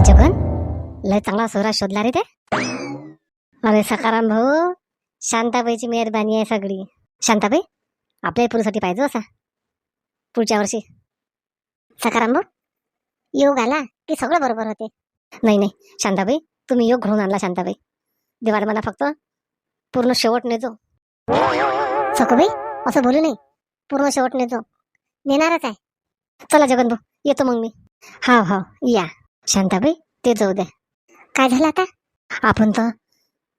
अरे जगन लय चांगला सोरा शोधला रे ते. अरे सकाराम भाऊ शांताबाईची मेहरबानी आहे सगळी. शांताबाई आपल्या पुरीसाठी पाहिजे असा. पुढच्या वर्षी. सकाराम भाऊ योग आला की सगळं बरोबर होते. नाही नाही शांताबाई तुम्ही योग घडून आणला शांताबाई. देवाला मला फक्त पूर्ण शेवट नेजो सकोबाई असं बोलू नाही पूर्ण शेवट नेजो नेणारच आहे. चला जगन भाऊ येतो मग मी. हाव हाव या. शांताबाई ते जाऊ द्या काय झालं आता? आपण तर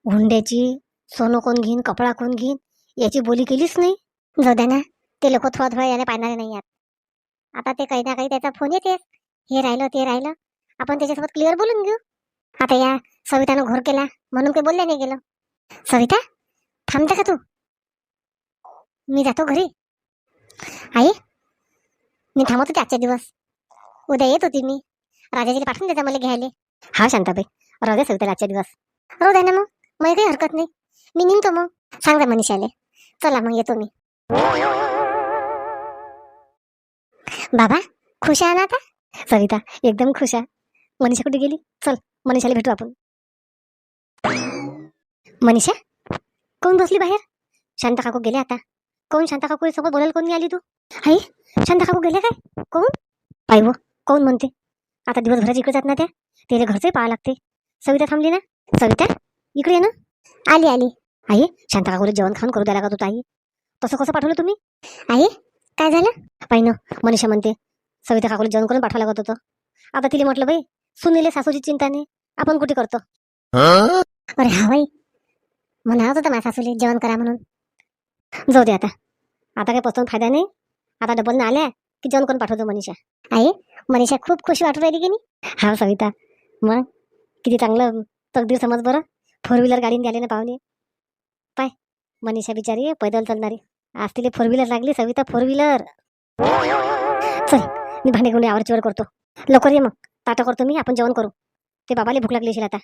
हुंड्याची सोनं कोण घेईन कपडा कोण घेईन याची बोली केलीच नाही. जाऊ द्या ना ते लोक थोडा थोडा याने पाहणारे नाही आहेत. आता ते काही ना काही त्याचा फोन येते हे राहिलं ते राहिलं. आपण त्याच्यासोबत क्लिअर बोलून घेऊ. आता या सवितानं घोर केला म्हणून काही बोलल्या नाही गेलं. सविता थांबते का तू? मी जातो घरी. आई मी थांबत होते आजच्या दिवस. उद्या येत होती मी. राजाजीला पाठवून देता मला घ्यायला. हा शांताबाई राहू दे सविताला आजच्या दिवस. रोज आहे ना मग मला काही हरकत नाही. मी निघतो मग. सांग मनीषाले. चला मग येतो मी. बाबा खुश आहे ना आता? सविता एकदम खुश आहे. मनीषा कुठे गेली? चल मनीषाला भेटू आपण. मनीषा कोण बसली बाहेर? शांता काकू गेले आता. कोण शांता काकू सोबत बोलायला कोण आली तू? आई शांता काकू गेले काय? कोण? आई व कोण म्हणते? आता दिवसभराची इकडे जात ना त्या त्याला घरचंही पाहावं लागते सविता थांबली ना? सविता इकडे ये ना. आली आली. आई शांता काकूला जेवण खाऊन करू द्यायला का तू आई. तसं कसं पाठवलं तुम्ही? आई काय झालं? पाहिनं मनीषा म्हणते सविता काकूला जेवण करून पाठवावं लागत होतं. आता तिला म्हटलं बाई सुनीले सासूची चिंता नाही आपण कुठे करतो? अरे हा बाई म्हणत होतं माझ्या सासूले जेवण करा म्हणून. जाऊ दे आता. आता काही पस्तून फायदा नाही. आता डबल ना आल्या की जेवण करून पाठवतो मनीषा. आई मनीषा खूप खुश वाटू राहिली की नाही? हा हो सविता. मग किती चांगलं तकदीर समज बरं. फोर व्हीलर गाडीने आले ना पाहुणे. पाय मनीषा बिचारी पैदल चालणारी. आज तिला फोर व्हीलर लागली सविता फोर व्हीलर चल मी भांडे गुंडे आवड करतो. लवकर ये मग. ताटं करतो मी आपण जेवण करू. ते बाबाला भूक लागली असेल आता.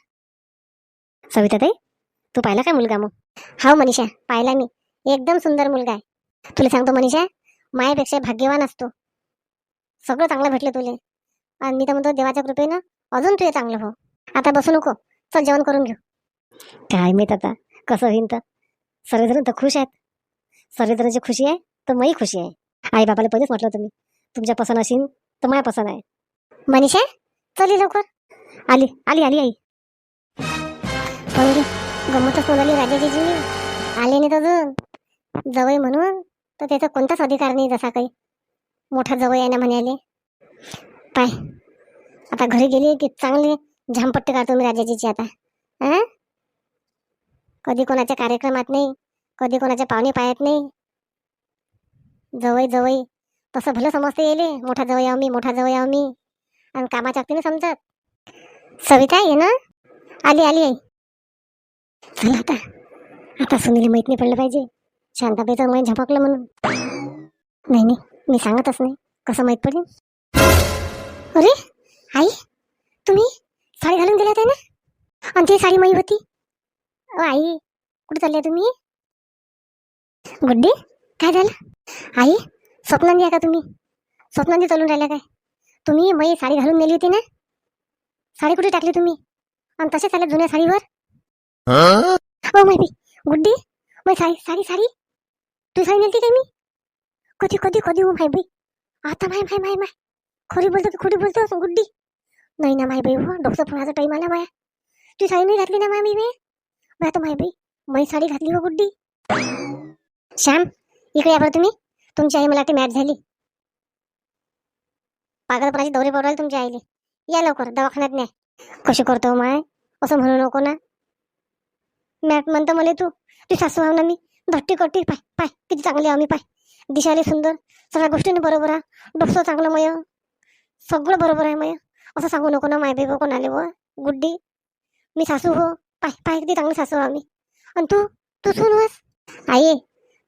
सविता ताई तू पाहिला काय मुलगा मग? हा मनीषा पाहिला मी. एकदम सुंदर मुलगा आहे. तुला सांगतो मनीषा मायापेक्षा भाग्यवान असतो. सगळं चांगलं भेटलं तुले. आणि मी तर म्हणतो देवाच्या कृपेनं अजून तुझे चांगलं हो. आता बसू नको. चल जेवण करून घेऊ. काय माहीत आता कसं होईन तर. सर्वजण तर खुश आहेत. सर्वजणांची खुशी आहे तर मही खुशी आहे. आई बाबाला पहिलेच म्हटलं तुम्ही तुमच्या पसंत असेल तर माझ्या पसंत आहे. मनीषा चली लवकर. आली आली आली आई. पण रे, गंमतच म्हणाली आले नाही अजून. जवळ म्हणून. तर त्याचा कोणताच अधिकार नाही जसा काही. मोठा जवळ आहे ना म्हणाले. पाय आता घरी गेली की चांगली झांपट्टी काढतो मी राजाजीची आता. हा कधी कोणाच्या कार्यक्रमात नाही कधी कोणाच्या पाहुणे पायात नाही. जवळ जवळ तसं भलं समजते येले. मोठा जवळ यावं मी मोठा जवळ यावं मी. आणि कामाच्या नाही समजत. सविता ये ना? आली आली आई. चला आता आता सुनील माहीत नाही पडलं पाहिजे. शांताबाईचं माहीत झपकलं म्हणून. नाही नाही. मी सांगतच नाही. कसं माहीत पडेल? अरे आई तुम्ही साडी घालून गेल्या होत्या ना? आणि ती साडी माई होती. आई कुठे चालल्या तुम्ही? गुड्डी काय झालं? आई स्वप्नांदी आहे का तुम्ही? स्वप्नांदी चालून राहिल्या काय? तुम्ही मई साडी घालून नेली होती ना? साडी कुठे टाकली तुम्ही? आणि तसेच आल्या जुन्या साडीवर? हो? माहिती गुड्डी मै साडी साडी साडी? तू साडी नेलती काय मी? कधी कधी कधी हो माय बाई आता माय माय माय माय. खरी बोलतो की खोटी बोलतो गुड्डी. नाही ना माय बाई हो डोकं फुलाचा टाईम आला माया. तू साडी नाही घातली ना माय मी मी. आता माय बाई मै साडी घातली हो गुड्डी. श्याम इकडे या बरं तुम्ही. तुमची आई मला वाटते मॅच झाली. पागलपणाचे दौरे पडवायला तुमच्या आईले. या लवकर दवाखान्यात न्या. कशी करतो हो माय? असं म्हणू नको ना. मॅट म्हणतो मला तू. तू सासू आहो ना मी. धट्टी कट्टी पाय पाय किती चांगली आम्ही मी पाय. दिशाले सुंदर. सगळ्या गोष्टीने बरोबर आहे. डोकं चांगलं मय. सगळं बरोबर आहे मय. असं सांगू नको ना माय बेबो कोणाले व. गुड्डी. मी सासू हो. पाय पाय किती चांगली सासू आम्ही. आणि तू? तू सून होस आई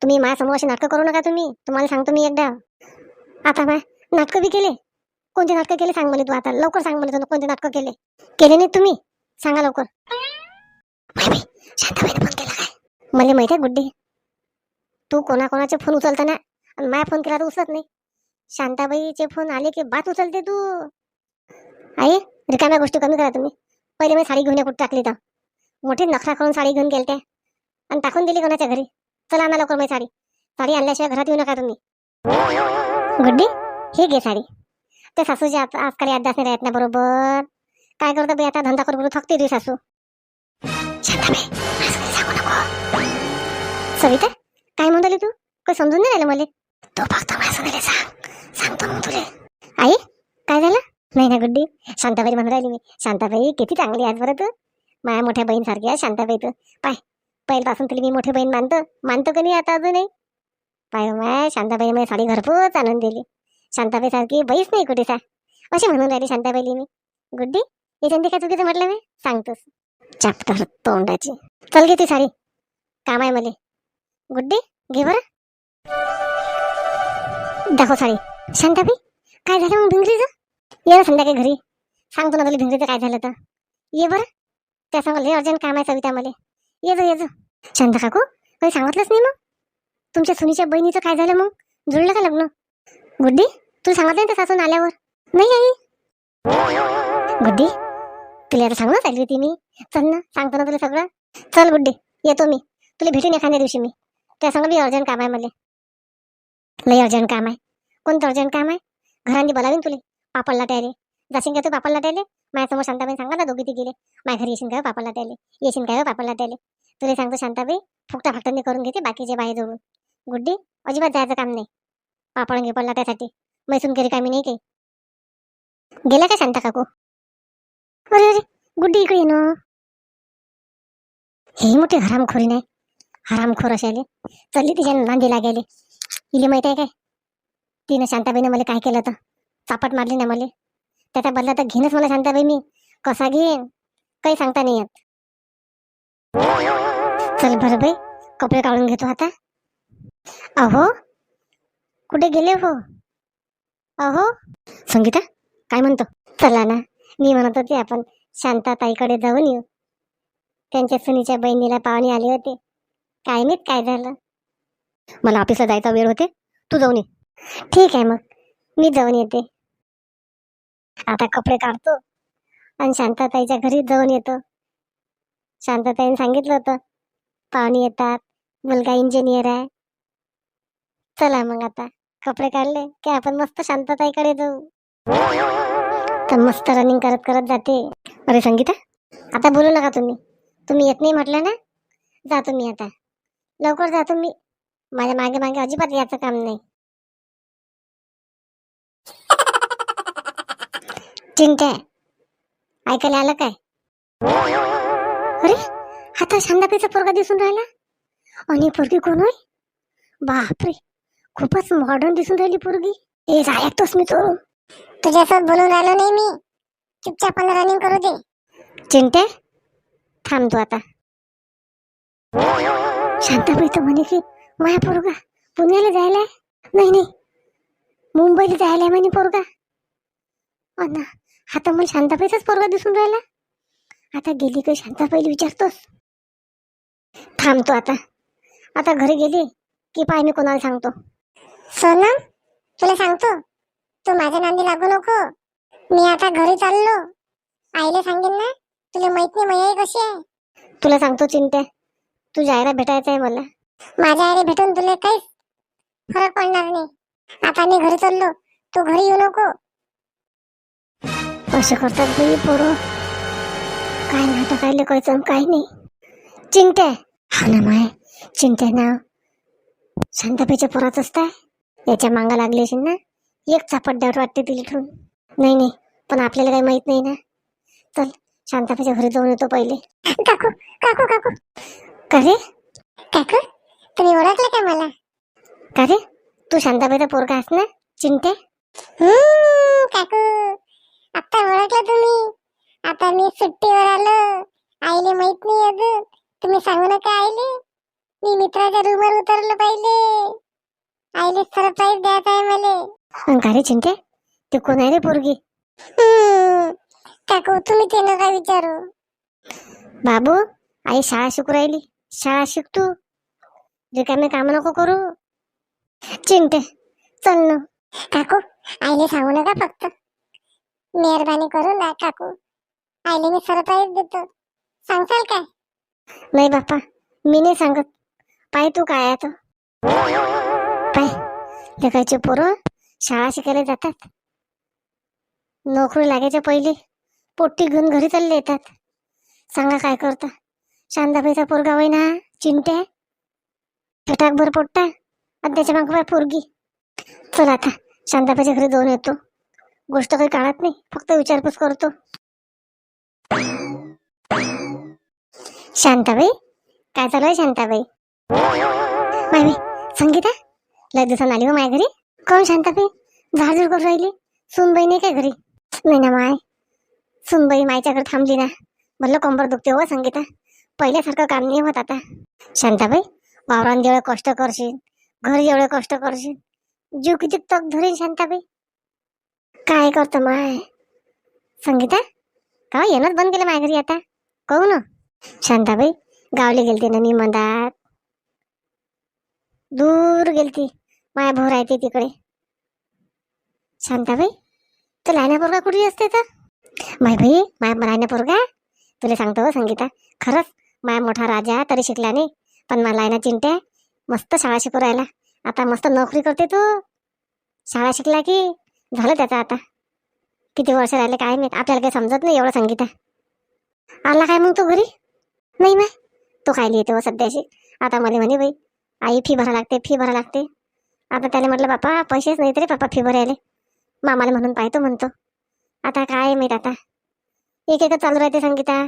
तुम्ही माझ्यासमोर अशी नाटकं करू नका तुम्ही. तुम्हाला सांगतो मी एकदा. आता माय नाटकं बी केले. कोणते नाटकं केले सांग मला तू आता. लवकर सांग मला तू कोणते नाटकं केले. केले नाही तुम्ही. सांगा लवकर. शांताबाईने फोन केला काय? मला माहिती आहे गुड्डी. तू कोणाकोणाचे फोन उचलताना आणि माझा फोन केला तर उचलत नाही. शांताबाईचे फोन आले की बात उचलते तू. आई रिकाम्या गोष्टी कमी करा तुम्ही. पहिले मी साडी घेऊन ये कुठं टाकली तर. मोठी नखरा करून साडी घेऊन गेलते. आणि टाकून दिली कोणाच्या घरी? चला आणा लवकर माझी साडी. साडी आणल्याशिवाय घरात येऊ नका तुम्ही. गुड्डी हे घे साडी. त्या सासूची आता आजकाल याद नाही राहत ना बरोबर? काय करतो बाई आता? धंदा करू थकते तुझी सासू. सविता काय म्हणताली तू? काही समजून नाही राहिलं मला? तो फक्त माझं सांग. सांगतो मग तुले. आई काय झालं? नाही ना गुड्डी. शांताबाई म्हणून राहिली मी. शांताबाई किती चांगली आहे बरं तू. माझ्या मोठ्या बहीण सारखी आहे शांताबाई तू. पाय पहिल्यापासून तुला मी मोठी बहीण मानतो. मानतो का नाही आता अजूनही? पाय हो माय शांताबाई माझी साडी घरपोच आणून दिली. शांताबाई सारखी बाईच नाही कुठेचा अशी म्हणून राहिली शांताबाईली मी. गुड्डी याच्यामध्ये काय चुकीचं म्हटलं मी? सांगतोस. चापटर तोंडाची. चल घे ती साडी. काम आहे मले. गुड्डी घे बरं. दाखव साडी. शांताबाई काय झालं मग भिंगरीचं ये ना संध्याकाळी घरी. सांगतो ना तुला भिंगरीचं काय झालं तर. ये बरं. त्या सांग लय अर्जंट काम आहे सविता मला. ये जो ये जो. शांता काकू काही सांगितलंच नाही मग? तुमच्या सुनीच्या बहिणीचं काय झालं मग? जुळलं का लग्न? गुड्डी तुला सांगितलं नाही सासून आल्यावर? नाही आई. गुड्डी तुला आता सांगूनच आली होती मी. चल ना सांगतो ना तुला सगळं. चल गुड्डी येतो मी. तुला भेटून एखाद्या दिवशी मी. त्या सांग बी अर्जंट काम आहे मला. लय अर्जंट काम आहे. कोणतं अर्जंट काम आहे? घरांनी बोलावीन तुले. पापड लाटायले जाशील का तू पापड लाटायले माझ्यासमोर शांताबाई सांगा ना दोघी गेले माझ्या घरी येशील काय हो पापड लाटायले येशील काय हो पापड लाटायले तुला सांगतो शांताबाई फुकटा फाकटांनी करून घेते बाकीचे बाहेर जोडून. गुड्डी अजिबात जायचं काम नाही. पापड गिपड लाटायसाठी मैसून घरी कामी नाही काही. गेला का शांता काकू? अरे अरे गुड्डी इकडे ये ना. हे मोठी हरामखोरी नाही हरामखोर अशाले चलली तिच्या नांदीला गेले हिले माहीत आहे काय? तिनं शांताबाईनं मला काय केलं तर चापट मारली ना मला. त्याचा बदला तर घेणच मला शांताबाई मी. कसा घेईन? काही सांगता नाही येत. चल बरं बाई कपडे काढून घेतो आता. अहो कुठे गेले हो? अहो संगीता काय म्हणतो? चला ना मी म्हणत होते आपण शांताताईकडे जाऊन येऊ. त्यांच्या सुनीच्या बहिणीला पाहुणे आले होते. काय माहीत काय झालं? मला ऑफिसला जायचा वेळ होते. तू जाऊन ये. ठीक आहे मग. मी जाऊन येते. आता कपडे काढतो. आणि शांताताईच्या घरी जाऊन येतो. शांताताईने सांगितलं होतं. पाहुणे येतात. मुलगा इंजिनियर आहे. चला मग आता. कपडे काढले की आपण मस्त शांताताईकडे जाऊ. तर मस्त रनिंग करत करत जाते. अरे संगीता आता बोलू नका तुम्ही. तुम्ही येत नाही म्हटलं ना? जा तुम्ही आता. लवकर जा तुम्ही. माझ्या मागे मागे अजिबात याचं काम नाही. चिंट्या ऐकायला आलं काय? अरे आता शांताबाईचा पोरगा दिसून राहिला? आणि पोरगी कोण होय? बापरे खूपच मॉडर्न दिसून राहिली पोरगी. ए ऐकतोस मी तो. तुझ्यासोबत बोलून राहिलो नाही मी. चुपचाप रनिंग करू दे. चिंटे थांब तू आता. शांताबाई तर म्हणे की माया पोरगा पुण्याला जायला नाही नाही. मुंबईला जायला म्हणे पोरगा. अण्णा आता मला शांताबाईचाच पोरगा दिसून राहिला. आता गेली का शांताबाईला विचारतोस? थांबतो आता. आता घरी गेली की पाय मी कोणाला सांगतो? सोनम तुला सांगतो. तू माझ्या नांदी लागू नको. मी आता घरी चाललो. आईला सांगेन ना तुला माहीत नाही माई कशी आहे. तुला सांगतो चिंत्या तू जायला भेटायचं आहे मला. माझ्या आईला भेटून तुला काहीच फरक पडणार नाही. आता मी घरी चाललो तू घरी येऊ नको. असं करतात बाई पोरं. काय नाटक आले कळचं काय नाही. चिंट्या हा ना माय चिंट्या नाव. शांताबाईच्या पोराच असताय. याच्या मांगा लागली असेल ना एक चापट डाऊट वाटते तिला ठेवून. नाही नाही पण आपल्याला काही माहीत नाही ना. चल शांताबाईच्या घरी जाऊन येतो पहिले. काकू काकू काकू. का रे? काकू? तुम्ही ओळखलं का मला? का रे तू शांताबाईचा पोरगा आहेस ना? चिंटे काकू. आता ओळखलं तुम्ही. आता मी सुट्टीवर आलो. आईले माहीत नाही अजून. तुम्ही सांगू नका आईले. मी मित्राच्या रूमवर उतरलो पाहिले. आईले सरप्राईज द्यायचा आहे मला. का रे चिंटे ते कोण आहे रे पोरगी? काकू तुम्ही ते नका विचारू. बाबू आई शाळा शिकू राहिली. शाळा शिक तू. रिकामे काम नको करू. चिंटे चल ना. काकू आईले सांगू नका फक्त. मेहरबानी करू ना काकू. आईले मी सरप्राईज देतो. सांगताल काय? नाही बाप्पा मी नाही सांगत. पाय तू काय आहे तो पाय. लेकायचे पोरं शाळा शिकायला जातात. नोकरी लागायच्या पहिले पोट्टी घेऊन घरी चालले येतात. सांगा काय करता? शांताबाईचा पोरगा होय ना चिंट्या टाकभर पोट्टा आणि त्याच्या मागं पोरगी. चल आता शांताबाईच्या घरी जाऊन येतो. गोष्ट काही काढत नाही फक्त विचारपूस करतो. शांताबाई काय चालू आहे शांताबाई? माय संगीता लय दिवसांनी आली हो माझ्या घरी. कोण शांताबाई? झाडझूड करून राहिली. सुनबाई नाही काय घरी? नाही ना माय. सुनबाई मायच्या घरी थांबली ना. म्हणलं कंबर दुखते हो संगीता. पहिल्यासारखं काम नाही होत आता. शांताबाई वावरान जेवढे कष्ट करशील घरी जेवढे कष्ट करशील जीव किती तग धरेल शांताबाई. काय करतो माय? संगीता का येणंच बंद केलं माझ्या घरी आता? कहू ना. शांताबाई गावले गेलते ना मी मधात दूर गेलती माया भाऊ राहते तिकडे. शांताबाई तर लायना पोरगा कुठे असते तर? माय भाई माया लायना पोरगा? तुला सांगतो हो संगीता खरंच माया मोठा राजा तरी शिकला नाही. पण मला लायना चिंट्या मस्त शाळा शिकू राहिला. आता मस्त नोकरी करते तू. शाळा शिकला की झालं त्याचं आता. किती वर्ष राहिले काय माहीत आपल्याला काही समजत नाही एवढं संगीता. आला काय मग तू घरी? नाही माय तो काय लिहिते हो सध्याशी? आता मला म्हणे बाई आई फी भरा लागते फी भरा लागते. आता त्याला म्हटलं बापा पैसेच नाही तरी बापा फी भरायले. मामाला म्हणून पाहतो म्हणतो. आता काय माहीत आता. एक एकच चालू राहते संगीता.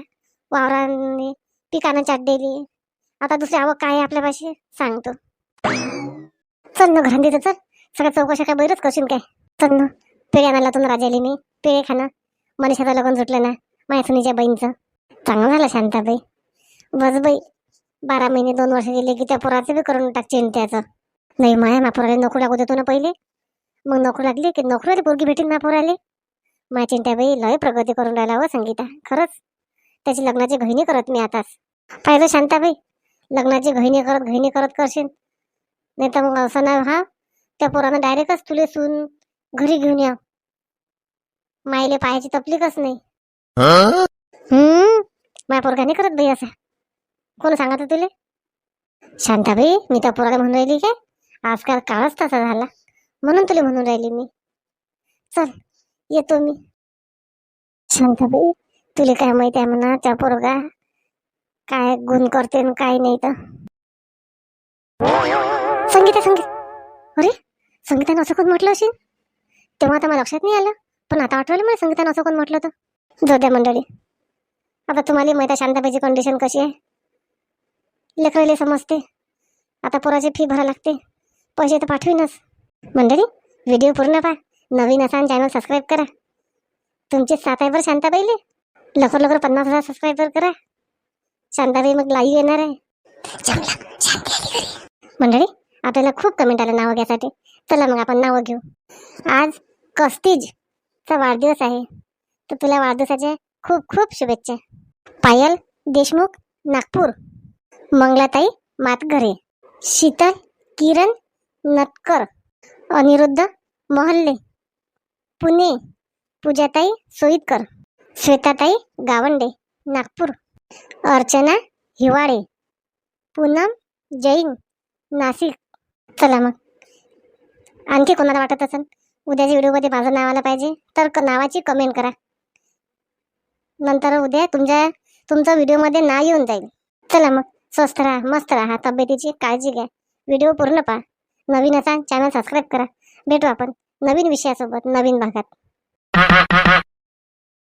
वावरांनी पिकानं चाट दिली. आता दुसरी आवक काय आहे आपल्यापाशी सांगतो. चल ना घरांदी चल. सगळ्या चौकशा काय बैरच करशील काय? चल ना. पेढे आणायला तुम्ही राजाली मी. पेढे खाणं. मनीषाचं लग्न सुटलं ना? माझ्या सुनीच्या बहीणचं. चांगलं झालं शांताबाई. बस बाई. बारा महिने दोन वर्ष गेले की त्या पोराचं बी करून टाक त्याचं. नाही माया मा नोकरी लागू देतो ना पहिले. मग नोकरी लागली की नोकरीवाली पोरगी भेटेल ना माया माझ्या चिंत्याबाई लय प्रगती करून राहिला हो संगीता. खरंच. त्याची लग्नाची घहिणी करत मी आताच. पाहिजे शांताबाई? लग्नाची घहिणी करत घहिणी करत करशील. नाही तर मग असं ना हा. त्या पोरानं डायरेक्टच तुले सून घरी घेऊन या. मायले पायाची तपलीकच नाही. हम्म? माझ्या पोरगा नाही करत बाई असा. कोण सांगत तुले? शांताबाई मी त्या पोराला म्हणून राहिली काय? आजकाल काळच तसा झाला. म्हणून तुला म्हणून राहिली मी. चल येतो मी. शांताबाई तुला काय माहिती आहे म्हणा त्या पोरगा काय गुण करते काय नाही तर. संगीता संगीत. अरे संगीतानं असं कोण म्हटलं असेल? तेव्हा आता मला लक्षात नाही आलं. पण आता आठवलं मला संगीतानं असं कोण म्हटलं तर जोद्या मंडळी. आता तुम्हाला माहिती शांताबाईची कंडिशन कशी आहे. लेकराले समजते. आता पोराची फी भरा लागते. पैसे तर पाठवीनच. मंडळी व्हिडिओ पूर्ण पहा. नवीन असा चॅनल सबस्क्राईब करा. तुमचे सात आहे बरं शांताबाईले. लवकर लवकर पन्नास हजार सबस्क्राईबर करा. शांताबाई मग लाईव्ह येणार आहे. मंडळी आपल्याला खूप कमेंट आलं नावं घ्यासाठी. चला मग आपण नावं घेऊ. आज कस्तीजचा वाढदिवस आहे. तर तुला वाढदिवसाच्या खूप खूप शुभेच्छा. पायल देशमुख नागपूर. मंगलाताई मातघरे. शीतल किरण नटकर. अनिरुद्ध मोहल्ले. पुणे पूजाताई सोईतकर श्वेताताई गावंडे नागपूर. अर्चना हिवाळे पूनम जैन नाशिक चला मग. आणखी कोणाला वाटत असेल? उद्याच्या व्हिडिओमध्ये माझं नाव आलं पाहिजे तर क- नावाची कमेंट करा. नंतर उद्या तुमच्या तुमचं व्हिडिओमध्ये नाव येऊन जाईल. चला मग. स्वस्थ राहा मस्त राहा. तब्येतीची काळजी घ्या. व्हिडिओ पूर्ण पहा. नवीन असा चॅनल सबस्क्राईब करा. भेटू आपण नवीन विषयासोबत नवीन भागात.